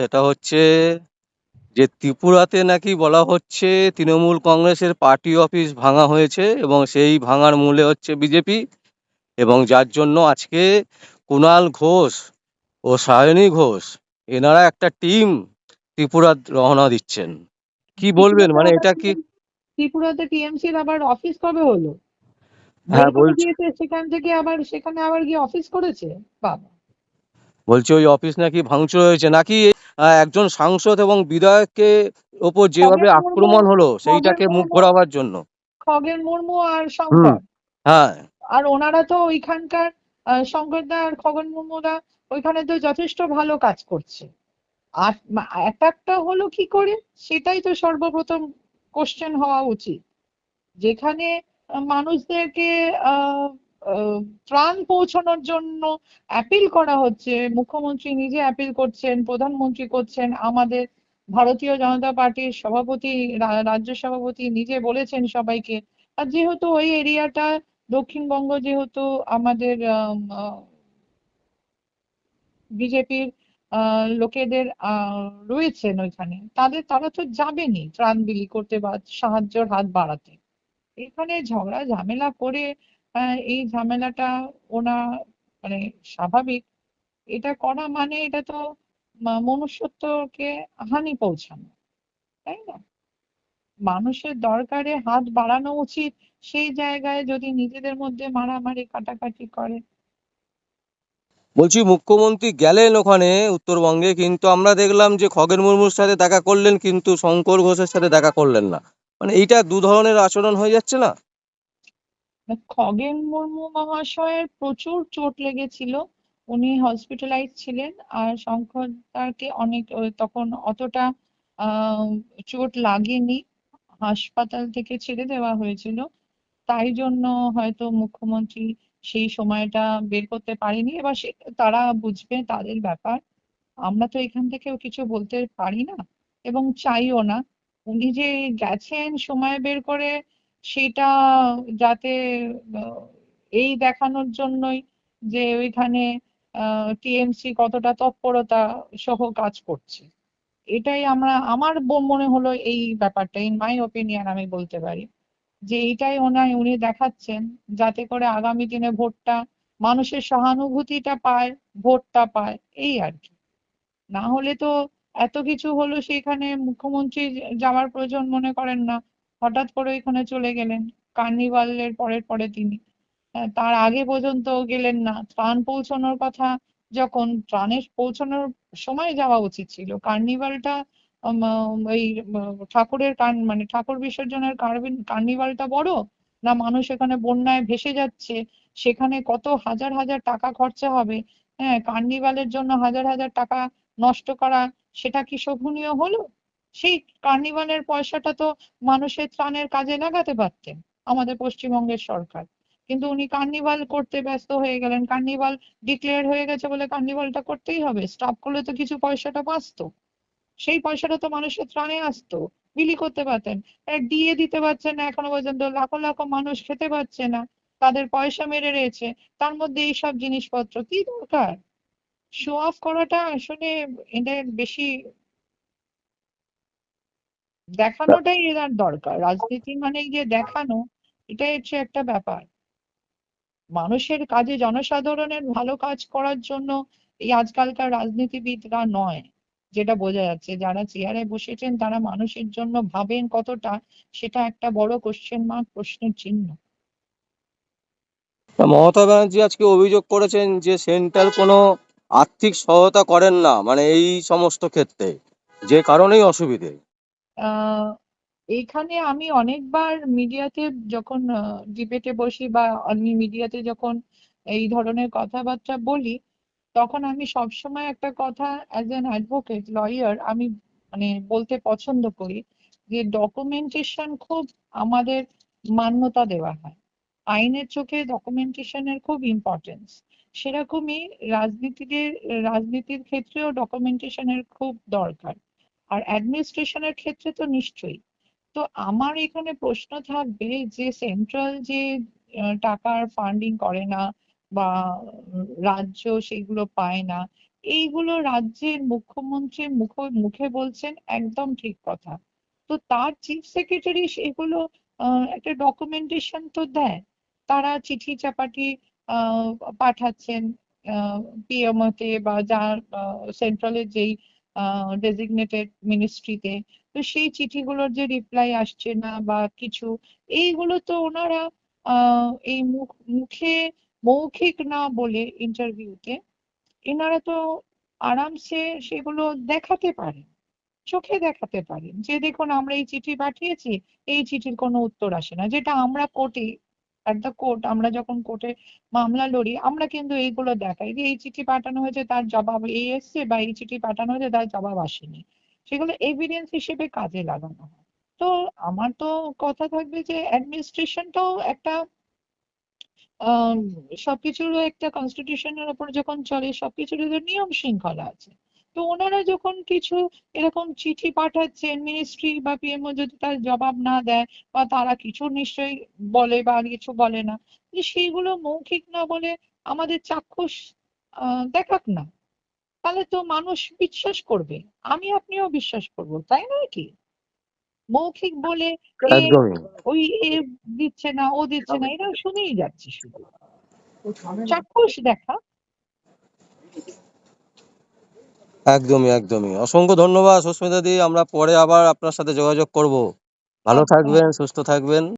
সেটা হচ্ছে যে ত্রিপুরাতে নাকি বলা হচ্ছে তৃণমূল কংগ্রেসের পার্টি অফিস ভাঙা হয়েছে এবং সেই ভাঙার মূলে হচ্ছে বিজেপি এবং যার জন্য আজকে কুণাল ঘোষ ও সায়নী ঘোষ এনারা একটা টিম ত্রিপুরা রওনা দিচ্ছেন। কি বলবেন? মানে এটা কি ত্রিপুরাতে টিএমসির আবার অফিস কবে হলো? হ্যাঁ, বলছি। সেখান থেকে আবার সেখানে আবার গিয়ে অফিস করেছে? বাবা। বলছে ওই অফিস নাকি ভাঙচুর হয়েছে? নাকি একজন সাংসদ এবং বিধায়ককে ওপর যেভাবে আক্রমণ হলো সেইটাকে মুখ ঘোরাবার জন্য। খগেন মুর্মু আর শঙ্কর। হ্যাঁ। আর ওনারা তো ওইখানকার শঙ্করদা আর খগেন মুর্মুরা ওইখানে তো যথেষ্ট ভালো কাজ করছে। আর অ্যাটাকটা হলো কি করে সেটাই তো সর্বপ্রথম কোশ্চেন হওয়া উচিত। যেখানে মানুষদেরকে আহ, ত্রাণ পৌঁছানোর জন্য অ্যাপিল করা হচ্ছে। মুখ্যমন্ত্রী নিজে অ্যাপিল করছেন, প্রধানমন্ত্রী করছেন, আমাদের ভারতীয় জনতা পার্টির সভাপতি রাজ্য সভাপতি নিজে বলেছেন সবাইকে। আর যেহেতু ওই এরিয়াটা, দক্ষিণবঙ্গ যেহেতু আমাদের বিজেপির লোকেদের রয়েছেন ওইখানে, তাদের, তারা তো যাবেনি ত্রাণ বিলি করতে বা সাহায্যের হাত বাড়াতে। এখানে ঝগড়া, ঝামেলা করে এই ঝামেলাটা ওনা মানে স্বাভাবিক। এটা করা মানে এটা তো মনুষ্যত্বকে হানি পৌঁছানো, তাই না? মানুষের দরকারে হাত বাড়ানো উচিত, সেই জায়গায় যদি নিজেদের মধ্যে মারামারি, কাটাকাটি করে। বলছি, মুখ্যমন্ত্রী গেলেন ওখানে উত্তরবঙ্গে, কিন্তু আমরা দেখলাম যে খগেন মুর্মুর সাথে দেখা করলেন, কিন্তু শঙ্কর ঘোষের সাথে দেখা করলেন না। মানে এইটা দু ধরনের আচরণ হয়ে যাচ্ছে না? খগেন মুর্মু মহাশয়ের প্রচুর চোট লেগেছিল। উনি হসপিটালাইজ ছিলেন আর শঙ্কর অনেক তখন অতটা চোট লাগেনি। হাসপাতাল থেকে ছেড়ে দেওয়া হয়েছিল। তাই জন্য হয়তো মুখ্যমন্ত্রী সেই সময়টা বের করতে পারেনি। এবার তারা বুঝবে তাদের ব্যাপার। আমরা তো এখান থেকেও কিছু বলতে পারি না এবং চাইও না। উনি যে গেছেন সময় বের করে সেটা যাতে এই দেখানোর জন্যই যে ওইখানে টিএমসি কতটা তৎপরতা সহ কাজ করছে। এটাই আমরা, আমার মনে হলো এই ব্যাপারটা ইন মাই ওপিনিয়ন আমি বলতে পারি, যে এইটাই ওনায়, উনি দেখাচ্ছেন যাতে করে আগামী দিনে ভোটটা, মানুষের সহানুভূতিটা পায়, ভোটটা পায়, এই আর কি। না হলে তো এত কিছু হলো সেখানে মুখ্যমন্ত্রী যাওয়ার প্রয়োজন মনে করেন না হঠাৎ করে ওইখানে চলে গেলেন। কার্নিভালের পরের পরে তিনি। তার আগে পর্যন্ত গেলেন না। ত্রাণ পৌঁছানোর কথা যখন ত্রাণের পৌঁছানোর সময় যাওয়া উচিত ছিল। কার্নিভালটা ওই ঠাকুরের কান মানে ঠাকুর বিসর্জনের কার্নিভালটা বড়? না মানুষ এখানে বন্যায় ভেসে যাচ্ছে? সেখানে কত হাজার হাজার টাকা খরচা হবে? হ্যাঁ কার্নিভালের জন্য হাজার হাজার টাকা নষ্ট করা, সেটা কি শোভনীয় হলো? সেই কার্নিভালের পয়সাটা তো মানুষের ত্রাণের কাজে লাগাতে পারতেন আমাদের পশ্চিমবঙ্গের সরকার। কিন্তু উনি কার্নিভাল করতে ব্যস্ত হয়ে গেলেন। কার্নিভাল ডিক্লেয়ার হয়ে গেছে বলে কার্নিভালটা করতেই হবে। স্টপ করলে তো কিছু পয়সাটা বাঁচতো। সেই পয়সাটা তো মানুষের ত্রাণে আসতো। বিলি করতে পারতেন। দিয়ে দিতে পারছেন না এখনও পর্যন্ত। লাখো লাখো মানুষ খেতে পারছে না। তাদের পয়সা মেরে রয়েছে। তার মধ্যে এইসব জিনিসপত্র। কি দরকার? শো অফ করাটা আসলে এদের বেশি দেখানোটাই এনার দরকার। রাজনীতি মানে যে দেখানো, এটাই হচ্ছে একটা ব্যাপার। মানুষের কাজে জনসাধারণের ভালো কাজ করার জন্য এই আজকালকার রাজনীতিবিদরা নয়, যেটা বোঝা যাচ্ছে। যারা চেয়ারে বসেছেন, তারা মানুষের জন্য ভাবেন কতটা, সেটা একটা বড় কোশ্চেন মার্ক প্রশ্নের চিহ্ন। মমতা ব্যানার্জি আজকে অভিযোগ করেছেন যে সেন্টার কোনো আর্থিক সহায়তা করেন না মানে এই সমস্ত ক্ষেত্রে। যে কারণেই অসুবিধে। এইখানে আমি অনেকবার মিডিয়াতে যখন ডিবেটে বসি বা আমি মিডিয়াতে যখন এই ধরনের কথাবার্তা বলি, তখন আমি সবসময় একটা কথা অ্যাজ অ্যান অ্যাডভোকেট লয়ার আমি মানে বলতে পছন্দ করি যে ডকুমেন্টেশন খুব আমাদের মান্যতা দেওয়া হয়। আইনের চোখে ডকুমেন্টেশনের খুব ইম্পর্টেন্স সেরকমই রাজনীতিদের, রাজনীতির ক্ষেত্রেও ডকুমেন্টেশনের খুব দরকার। আর অ্যাডমিনিস্ট্রেশনের ক্ষেত্রে তো নিশ্চয়ই। তো আমার এখানে প্রশ্ন থাকবে যে সেন্ট্রাল যে টাকার ফান্ডিং করে না বা রাজ্য সেগুলো পায় না, এইগুলো রাজ্যের মুখ্যমন্ত্রীর মুখ, মুখে বলছেন একদম ঠিক কথা। তো তার চিফ সেক্রেটারি সেগুলো একটা ডকুমেন্টেশন তো দেয়। তারা চিঠি চাপাটি পাঠাচ্ছেন পিএমও তে বা যার সেন্ট্রালের যেই ডেজিগনেটেড মিনিস্ট্রিতে তো। সেই চিঠিগুলোর যে রিপ্লাই আসছে না বা কিছু, এইগুলো তো ওনারা এই মুখ, মুখে মৌখিক না বলে ইন্টারভিউতে এনারা তো আরামসে সেগুলো দেখাতে পারেন, চোখে দেখাতে পারেন। যে দেখুন, আমরা এই চিঠি পাঠিয়েছি, এই চিঠির কোনো উত্তর আসে না। যেটা আমরা কোর্টে দ্য কোর্ট আমরা যখন কোর্টে মামলা লড়ি, আমরা কিন্তু এইগুলো দেখাই যে এই চিঠি পাঠানো হয়েছে তার জবাব এই এসছে বা এই চিঠি পাঠানো হয়েছে তার জবাব আসেনি। সেগুলো এভিডেন্স হিসেবে কাজে লাগানো হয়। তো আমার তো কথা থাকবে যে অ্যাডমিনিস্ট্রেশনটাও একটা, আহ সবকিছুর একটা কনস্টিটিউশনের উপর যখন চলে সবকিছুর নিয়ম শৃঙ্খলা আছে। তো ওনারা যখন কিছু এরকম চিঠি পাঠাচ্ছেন মিনিস্ট্রি বা পিএমও যদি তার জবাব না দেয় বা তারা কিছু নিশ্চয়ই বলে বা কিছু বলে না যে সেইগুলো মৌখিক না বলে আমাদের চাক্ষুষ আহ দেখাক না। তাহলে তো মানুষ বিশ্বাস করবে আমি আপনিও বিশ্বাস করব তাই নয় কি? মৌখিক বলে এ ওই এ দিচ্ছে না ও দিচ্ছে না এরা শুনেই যাচ্ছে শুধু। চাক্ষুষ দেখা একদমই একদমই। অসংখ্য ধন্যবাদ সুস্মিতা দি। আমরা পরে আবার আপনার সাথে যোগাযোগ করব। ভালো থাকবেন, সুস্থ থাকবেন।